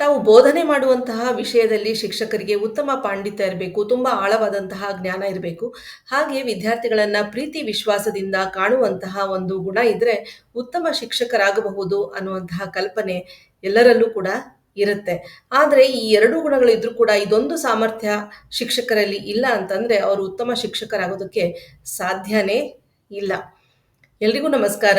ತಾವು ಬೋಧನೆ ಮಾಡುವಂತಹ ವಿಷಯದಲ್ಲಿ ಶಿಕ್ಷಕರಿಗೆ ಉತ್ತಮ ಪಾಂಡಿತ್ಯ ಇರಬೇಕು, ತುಂಬ ಆಳವಾದಂತಹ ಜ್ಞಾನ ಇರಬೇಕು. ಹಾಗೆ ವಿದ್ಯಾರ್ಥಿಗಳನ್ನು ಪ್ರೀತಿ ವಿಶ್ವಾಸದಿಂದ ಕಾಣುವಂತಹ ಒಂದು ಗುಣ ಇದ್ದರೆ ಉತ್ತಮ ಶಿಕ್ಷಕರಾಗಬಹುದು ಅನ್ನುವಂತಹ ಕಲ್ಪನೆ ಎಲ್ಲರಲ್ಲೂ ಕೂಡ ಇರುತ್ತೆ. ಆದರೆ ಈ ಎರಡು ಗುಣಗಳು ಇದ್ರೂ ಕೂಡ ಇದೊಂದು ಸಾಮರ್ಥ್ಯ ಶಿಕ್ಷಕರಲ್ಲಿ ಇಲ್ಲ ಅಂತಂದರೆ ಅವರು ಉತ್ತಮ ಶಿಕ್ಷಕರಾಗೋದಕ್ಕೆ ಸಾಧ್ಯನೇ ಇಲ್ಲ. ಎಲ್ರಿಗೂ ನಮಸ್ಕಾರ.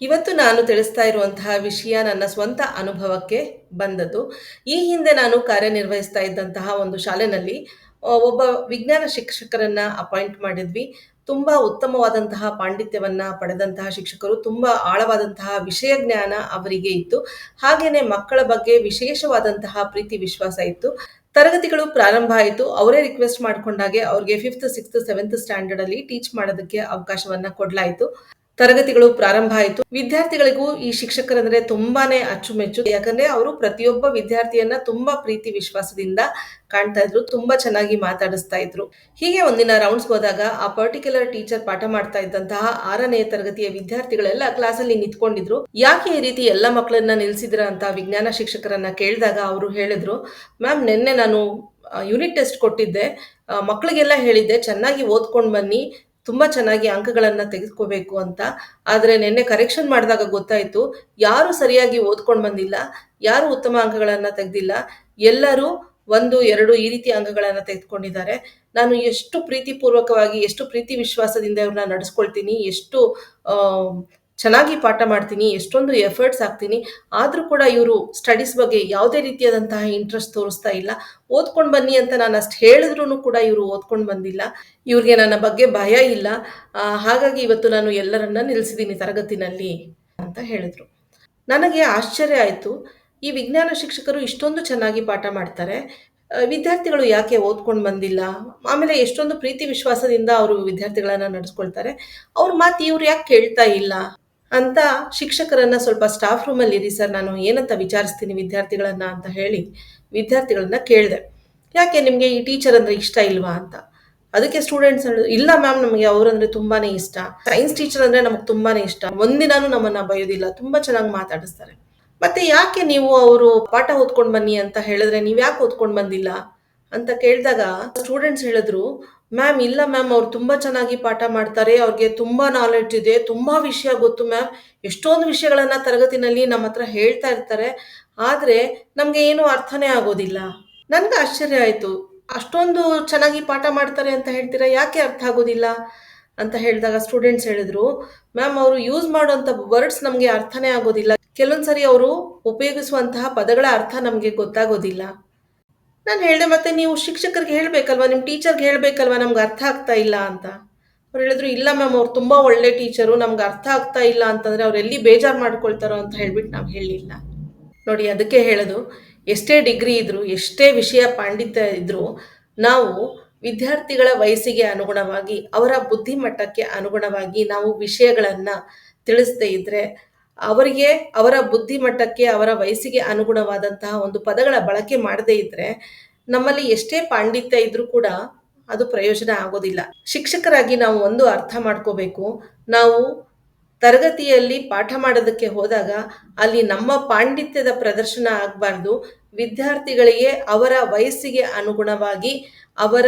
ಇವತ್ತು ನಾನು ತಿಳಿಸ್ತಾ ಇರುವಂತಹ ವಿಷಯ ನನ್ನ ಸ್ವಂತ ಅನುಭವಕ್ಕೆ ಬಂದದ್ದು. ಈ ಹಿಂದೆ ನಾನು ಕಾರ್ಯನಿರ್ವಹಿಸ್ತಾ ಇದ್ದಂತಹ ಒಂದು ಶಾಲೆನಲ್ಲಿ ಒಬ್ಬ ವಿಜ್ಞಾನ ಶಿಕ್ಷಕರನ್ನ ಅಪಾಯಿಂಟ್ ಮಾಡಿದ್ವಿ. ತುಂಬ ಉತ್ತಮವಾದಂತಹ ಪಾಂಡಿತ್ಯವನ್ನ ಪಡೆದಂತಹ ಶಿಕ್ಷಕರು, ತುಂಬ ಆಳವಾದಂತಹ ವಿಷಯ ಜ್ಞಾನ ಅವರಿಗೆ ಇತ್ತು. ಹಾಗೇನೆ ಮಕ್ಕಳ ಬಗ್ಗೆ ವಿಶೇಷವಾದಂತಹ ಪ್ರೀತಿ ವಿಶ್ವಾಸ ಇತ್ತು. ತರಗತಿಗಳು ಪ್ರಾರಂಭ ಆಯಿತು. ಅವರೇ ರಿಕ್ವೆಸ್ಟ್ ಮಾಡ್ಕೊಂಡಾಗೆ ಅವ್ರಿಗೆ ಫಿಫ್ತ್ ಸಿಕ್ಸ್ತ್ ಸೆವೆಂತ್ ಸ್ಟ್ಯಾಂಡರ್ಡ್ ಅಲ್ಲಿ ಟೀಚ್ ಮಾಡೋದಕ್ಕೆ ಅವಕಾಶವನ್ನ ಕೊಡ್ಲಾಯಿತು. ತರಗತಿಗಳು ಪ್ರಾರಂಭ ಆಯಿತು. ವಿದ್ಯಾರ್ಥಿಗಳಿಗೂ ಈ ಶಿಕ್ಷಕರಂದ್ರೆ ತುಂಬಾನೇ ಅಚ್ಚುಮೆಚ್ಚು. ಯಾಕಂದ್ರೆ ಅವರು ಪ್ರತಿಯೊಬ್ಬ ವಿದ್ಯಾರ್ಥಿಯನ್ನ ತುಂಬಾ ಪ್ರೀತಿ ವಿಶ್ವಾಸದಿಂದ ಕಾಣ್ತಾ ಇದ್ರು, ತುಂಬಾ ಚೆನ್ನಾಗಿ ಮಾತಾಡಿಸ್ತಾ ಇದ್ರು. ಹೀಗೆ ಒಂದಿನ ರೌಂಡ್ಸ್ ಹೋದಾಗ ಆ ಪರ್ಟಿಕ್ಯುಲರ್ ಟೀಚರ್ ಪಾಠ ಮಾಡ್ತಾ ಇದ್ದಂತಹ ಆರನೇ ತರಗತಿಯ ವಿದ್ಯಾರ್ಥಿಗಳೆಲ್ಲ ಕ್ಲಾಸ್ ಅಲ್ಲಿ ನಿಂತ್ಕೊಂಡಿದ್ರು. ಯಾಕೆ ಈ ರೀತಿ ಎಲ್ಲ ಮಕ್ಕಳನ್ನ ನಿಲ್ಸಿದ್ರ ಅಂತ ವಿಜ್ಞಾನ ಶಿಕ್ಷಕರನ್ನ ಕೇಳಿದಾಗ ಅವರು ಹೇಳಿದ್ರು, ಮ್ಯಾಮ್, ನಿನ್ನೆ ನಾನು ಯೂನಿಟ್ ಟೆಸ್ಟ್ ಕೊಟ್ಟಿದ್ದೆ. ಮಕ್ಕಳಿಗೆಲ್ಲ ಹೇಳಿದ್ದೆ, ಚೆನ್ನಾಗಿ ಓದ್ಕೊಂಡು ಬನ್ನಿ. ತುಂಬ ಚೆನ್ನಾಗಿ ಅಂಕಗಳನ್ನು ತೆಗೆದುಕೋಬೇಕು ಅಂತ. ಆದರೆ ನಿನ್ನೆ ಕರೆಕ್ಷನ್ ಮಾಡಿದಾಗ ಗೊತ್ತಾಯಿತು, ಯಾರು ಸರಿಯಾಗಿ ಓದ್ಕೊಂಡು ಬಂದಿಲ್ಲ, ಯಾರು ಉತ್ತಮ ಅಂಕಗಳನ್ನು ತೆಗೆದಿಲ್ಲ, ಎಲ್ಲರೂ ಒಂದು, ಎರಡು ಈ ರೀತಿ ಅಂಕಗಳನ್ನು ತೆಗೆದುಕೊಂಡಿದ್ದಾರೆ. ನಾನು ಎಷ್ಟು ಪ್ರೀತಿಪೂರ್ವಕವಾಗಿ, ಎಷ್ಟು ಪ್ರೀತಿ ವಿಶ್ವಾಸದಿಂದ ಇವ್ರನ್ನ ನಡೆಸ್ಕೊಳ್ತೀನಿ, ಎಷ್ಟು ಚೆನ್ನಾಗಿ ಪಾಠ ಮಾಡ್ತೀನಿ, ಎಷ್ಟೊಂದು ಎಫರ್ಟ್ಸ್ ಹಾಕ್ತೀನಿ, ಆದರೂ ಕೂಡ ಇವರು ಸ್ಟಡೀಸ್ ಬಗ್ಗೆ ಯಾವುದೇ ರೀತಿಯಾದಂತಹ ಇಂಟ್ರೆಸ್ಟ್ ತೋರಿಸ್ತಾ ಇಲ್ಲ. ಓದ್ಕೊಂಡು ಬನ್ನಿ ಅಂತ ನಾನು ಅಷ್ಟು ಹೇಳಿದ್ರು ಕೂಡ ಇವರು ಓದ್ಕೊಂಡು ಬಂದಿಲ್ಲ. ಇವ್ರಿಗೆ ನನ್ನ ಬಗ್ಗೆ ಭಯ ಇಲ್ಲ. ಹಾಗಾಗಿ ಇವತ್ತು ನಾನು ಎಲ್ಲರನ್ನ ನಿಲ್ಲಿಸಿದ್ದೀನಿ ತರಗತಿನಲ್ಲಿ ಅಂತ ಹೇಳಿದ್ರು. ನನಗೆ ಆಶ್ಚರ್ಯ ಆಯಿತು. ಈ ವಿಜ್ಞಾನ ಶಿಕ್ಷಕರು ಇಷ್ಟೊಂದು ಚೆನ್ನಾಗಿ ಪಾಠ ಮಾಡ್ತಾರೆ. ವಿದ್ಯಾರ್ಥಿಗಳು ಯಾಕೆ ಓದ್ಕೊಂಡು ಬಂದಿಲ್ಲ? ಆಮೇಲೆ ಎಷ್ಟೊಂದು ಪ್ರೀತಿ ವಿಶ್ವಾಸದಿಂದ ಅವರು ವಿದ್ಯಾರ್ಥಿಗಳನ್ನ ನಡೆಸ್ಕೊಳ್ತಾರೆ. ಅವ್ರ ಮಾತು ಇವ್ರು ಯಾಕೆ ಕೇಳ್ತಾ ಇಲ್ಲ? ಅಂತ ಶಿಕ್ಷಕರನ್ನ ಸ್ವಲ್ಪ ಸ್ಟಾಫ್ ರೂಮಲ್ಲಿ ಇರಿ ಸರ್ ನಾನು ಏನಂತ ವಿಚಾರಿಸ್ತೀನಿ ವಿದ್ಯಾರ್ಥಿಗಳನ್ನ ಅಂತ ಹೇಳಿ ವಿದ್ಯಾರ್ಥಿಗಳನ್ನ ಕೇಳಿದೆ. ಯಾಕೆ ನಿಮಗೆ ಈ ಟೀಚರ್ ಅಂದ್ರೆ ಇಷ್ಟ ಇಲ್ವಾ ಅಂತ. ಅದಕ್ಕೆ ಸ್ಟೂಡೆಂಟ್ಸ್ ಇಲ್ಲ ಮ್ಯಾಮ್ ನಮಗೆ ಅವರಂದ್ರೆ ತುಂಬಾನೇ ಇಷ್ಟ. ಸೈನ್ಸ್ ಟೀಚರ್ ಅಂದ್ರೆ ನಮಗೆ ತುಂಬಾನೇ ಇಷ್ಟ. ಒಂದಿನಾನು ನಮ್ಮನ್ನ ಬಯೋದಿಲ್ಲ. ತುಂಬಾ ಚೆನ್ನಾಗಿ ಮಾತಾಡಿಸ್ತಾರೆ. ಮತ್ತೆ ಯಾಕೆ ನೀವು ಅವರು ಪಾಠ ಓದ್ಕೊಂಡು ಬನ್ನಿ ಅಂತ ಹೇಳಿದ್ರೆ ನೀವು ಯಾಕೆ ಓದ್ಕೊಂಡು ಬಂದಿಲ್ಲ ಅಂತ ಕೇಳಿದಾಗ ಸ್ಟೂಡೆಂಟ್ಸ್ ಹೇಳಿದ್ರು ಮ್ಯಾಮ್ ಇಲ್ಲ ಮ್ಯಾಮ್ ಅವ್ರು ತುಂಬ ಚೆನ್ನಾಗಿ ಪಾಠ ಮಾಡ್ತಾರೆ, ಅವ್ರಿಗೆ ತುಂಬ ನಾಲೆಡ್ಜ್ ಇದೆ, ತುಂಬ ವಿಷಯ ಗೊತ್ತು ಮ್ಯಾಮ್ ಎಷ್ಟೊಂದು ವಿಷಯಗಳನ್ನ ತರಗತಿನಲ್ಲಿ ನಮ್ಮ ಹತ್ರ ಹೇಳ್ತಾ ಇರ್ತಾರೆ, ಆದರೆ ನಮಗೆ ಏನು ಅರ್ಥನೇ ಆಗೋದಿಲ್ಲ. ನನ್ಗೆ ಆಶ್ಚರ್ಯ ಆಯಿತು. ಅಷ್ಟೊಂದು ಚೆನ್ನಾಗಿ ಪಾಠ ಮಾಡ್ತಾರೆ ಅಂತ ಹೇಳ್ತೀರಾ, ಯಾಕೆ ಅರ್ಥ ಆಗೋದಿಲ್ಲ? ಅಂತ ಹೇಳಿದಾಗ ಸ್ಟೂಡೆಂಟ್ಸ್ ಹೇಳಿದ್ರು ಮ್ಯಾಮ್ ಅವರು ಯೂಸ್ ಮಾಡುವಂಥ ವರ್ಡ್ಸ್ ನಮಗೆ ಅರ್ಥನೇ ಆಗೋದಿಲ್ಲ. ಕೆಲವೊಂದ್ಸರಿ ಅವರು ಉಪಯೋಗಿಸುವಂತಹ ಪದಗಳ ಅರ್ಥ ನಮಗೆ ಗೊತ್ತಾಗೋದಿಲ್ಲ. ನಾನು ಹೇಳಿದೆ, ಮತ್ತೆ ನೀವು ಶಿಕ್ಷಕರಿಗೆ ಹೇಳಬೇಕಲ್ವ? ನಿಮ್ಮ ಟೀಚರ್ಗೆ ಹೇಳಬೇಕಲ್ವ? ನಮ್ಗೆ ಅರ್ಥ ಆಗ್ತಾ ಇಲ್ಲ ಅಂತ. ಅವ್ರು ಹೇಳಿದ್ರು, ಇಲ್ಲ ಮ್ಯಾಮ್, ಅವ್ರು ತುಂಬ ಒಳ್ಳೆ ಟೀಚರು, ನಮ್ಗೆ ಅರ್ಥ ಆಗ್ತಾ ಇಲ್ಲ ಅಂತಂದರೆ ಅವ್ರು ಎಲ್ಲಿ ಬೇಜಾರು ಮಾಡ್ಕೊಳ್ತಾರೋ ಅಂತ ಹೇಳ್ಬಿಟ್ಟು ನಾವು ಹೇಳಲಿಲ್ಲ ನೋಡಿ, ಅದಕ್ಕೆ ಹೇಳೋದು, ಎಷ್ಟೇ ಡಿಗ್ರಿ ಇದ್ದರೂ ಎಷ್ಟೇ ವಿಷಯ ಪಾಂಡಿತ್ಯ ಇದ್ದರೂ ನಾವು ವಿದ್ಯಾರ್ಥಿಗಳ ವಯಸ್ಸಿಗೆ ಅನುಗುಣವಾಗಿ, ಅವರ ಬುದ್ಧಿಮಟ್ಟಕ್ಕೆ ಅನುಗುಣವಾಗಿ ನಾವು ವಿಷಯಗಳನ್ನು ತಿಳಿಸದೇ ಇದ್ದರೆ ಅವರಿಗೆ ಅವರ ಬುದ್ಧಿಮಟ್ಟಕ್ಕೆ ಅವರ ವಯಸ್ಸಿಗೆ ಅನುಗುಣವಾದಂತಹ ಒಂದು ಪದಗಳ ಬಳಕೆ ಮಾಡದೇ ಇದ್ದರೆ ನಮ್ಮಲ್ಲಿ ಎಷ್ಟೇ ಪಾಂಡಿತ್ಯ ಇದ್ರೂ ಕೂಡ ಅದು ಪ್ರಯೋಜನ ಆಗೋದಿಲ್ಲ. ಶಿಕ್ಷಕರಾಗಿ ನಾವು ಒಂದು ಅರ್ಥ ಮಾಡ್ಕೋಬೇಕು. ನಾವು ತರಗತಿಯಲ್ಲಿ ಪಾಠ ಮಾಡೋದಕ್ಕೆ ಹೋದಾಗ ಅಲ್ಲಿ ನಮ್ಮ ಪಾಂಡಿತ್ಯದ ಪ್ರದರ್ಶನ ಆಗಬಾರ್ದು. ವಿದ್ಯಾರ್ಥಿಗಳಿಗೆ ಅವರ ವಯಸ್ಸಿಗೆ ಅನುಗುಣವಾಗಿ ಅವರ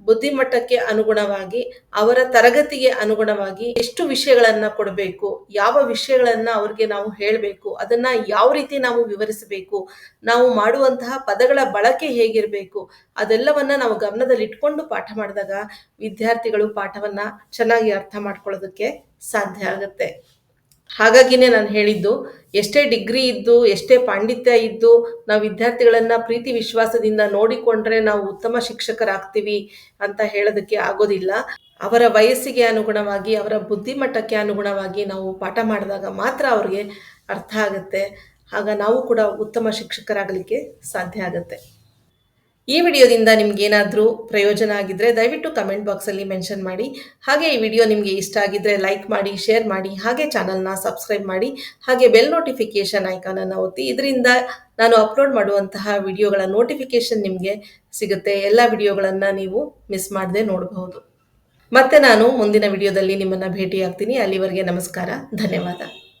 ಬುದ್ಧಿಮಟ್ಟಕ್ಕೆ ಅನುಗುಣವಾಗಿ, ಅವರ ತರಗತಿಗೆ ಅನುಗುಣವಾಗಿ ಎಷ್ಟು ವಿಷಯಗಳನ್ನ ಕೊಡಬೇಕು, ಯಾವ ವಿಷಯಗಳನ್ನ ಅವ್ರಿಗೆ ನಾವು ಹೇಳಬೇಕು, ಅದನ್ನ ಯಾವ ರೀತಿ ನಾವು ವಿವರಿಸಬೇಕು, ನಾವು ಮಾಡುವಂತಹ ಪದಗಳ ಬಳಕೆ ಹೇಗಿರಬೇಕು, ಅದೆಲ್ಲವನ್ನ ನಾವು ಗಮನದಲ್ಲಿಟ್ಕೊಂಡು ಪಾಠ ಮಾಡಿದಾಗ ವಿದ್ಯಾರ್ಥಿಗಳು ಪಾಠವನ್ನ ಚೆನ್ನಾಗಿ ಅರ್ಥ ಮಾಡ್ಕೊಳ್ಳೋದಕ್ಕೆ ಸಾಧ್ಯ ಆಗುತ್ತೆ. ಹಾಗಾಗಿನೇ ನಾನು ಹೇಳಿದ್ದು, ಎಷ್ಟೇ ಡಿಗ್ರಿ ಇದ್ದು, ಎಷ್ಟೇ ಪಾಂಡಿತ್ಯ ಇದ್ದು, ನಾವು ವಿದ್ಯಾರ್ಥಿಗಳನ್ನ ಪ್ರೀತಿ ವಿಶ್ವಾಸದಿಂದ ನೋಡಿಕೊಂಡ್ರೆ ನಾವು ಉತ್ತಮ ಶಿಕ್ಷಕರಾಗ್ತೀವಿ ಅಂತ ಹೇಳೋದಕ್ಕೆ ಆಗೋದಿಲ್ಲ. ಅವರ ವಯಸ್ಸಿಗೆ ಅನುಗುಣವಾಗಿ, ಅವರ ಬುದ್ಧಿಮಟ್ಟಕ್ಕೆ ಅನುಗುಣವಾಗಿ ನಾವು ಪಾಠ ಮಾಡಿದಾಗ ಮಾತ್ರ ಅವ್ರಿಗೆ ಅರ್ಥ ಆಗುತ್ತೆ. ಆಗ ನಾವು ಕೂಡ ಉತ್ತಮ ಶಿಕ್ಷಕರಾಗಲಿಕ್ಕೆ ಸಾಧ್ಯ ಆಗುತ್ತೆ. ಈ ವಿಡಿಯೋದಿಂದ ನಿಮ್ಗೇನಾದರೂ ಪ್ರಯೋಜನ ಆಗಿದ್ದರೆ ದಯವಿಟ್ಟು ಕಮೆಂಟ್ ಬಾಕ್ಸಲ್ಲಿ ಮೆನ್ಷನ್ ಮಾಡಿ. ಹಾಗೆ ಈ ವಿಡಿಯೋ ನಿಮಗೆ ಇಷ್ಟ ಆಗಿದ್ದರೆ ಲೈಕ್ ಮಾಡಿ ಶೇರ್ ಮಾಡಿ, ಹಾಗೆ ಚಾನಲ್ನ ಸಬ್ಸ್ಕ್ರೈಬ್ ಮಾಡಿ, ಹಾಗೆ ಬೆಲ್ ನೋಟಿಫಿಕೇಷನ್ ಐಕಾನನ್ನು ಒತ್ತಿ. ಇದರಿಂದ ನಾನು ಅಪ್ಲೋಡ್ ಮಾಡುವಂತಹ ವಿಡಿಯೋಗಳ ನೋಟಿಫಿಕೇಷನ್ ನಿಮಗೆ ಸಿಗುತ್ತೆ. ಎಲ್ಲ ವಿಡಿಯೋಗಳನ್ನು ನೀವು ಮಿಸ್ ಮಾಡದೆ ನೋಡಬಹುದು. ಮತ್ತೆ ನಾನು ಮುಂದಿನ ವಿಡಿಯೋದಲ್ಲಿ ನಿಮ್ಮನ್ನು ಭೇಟಿಯಾಗ್ತೀನಿ. ಅಲ್ಲಿವರೆಗೆ ನಮಸ್ಕಾರ. ಧನ್ಯವಾದ.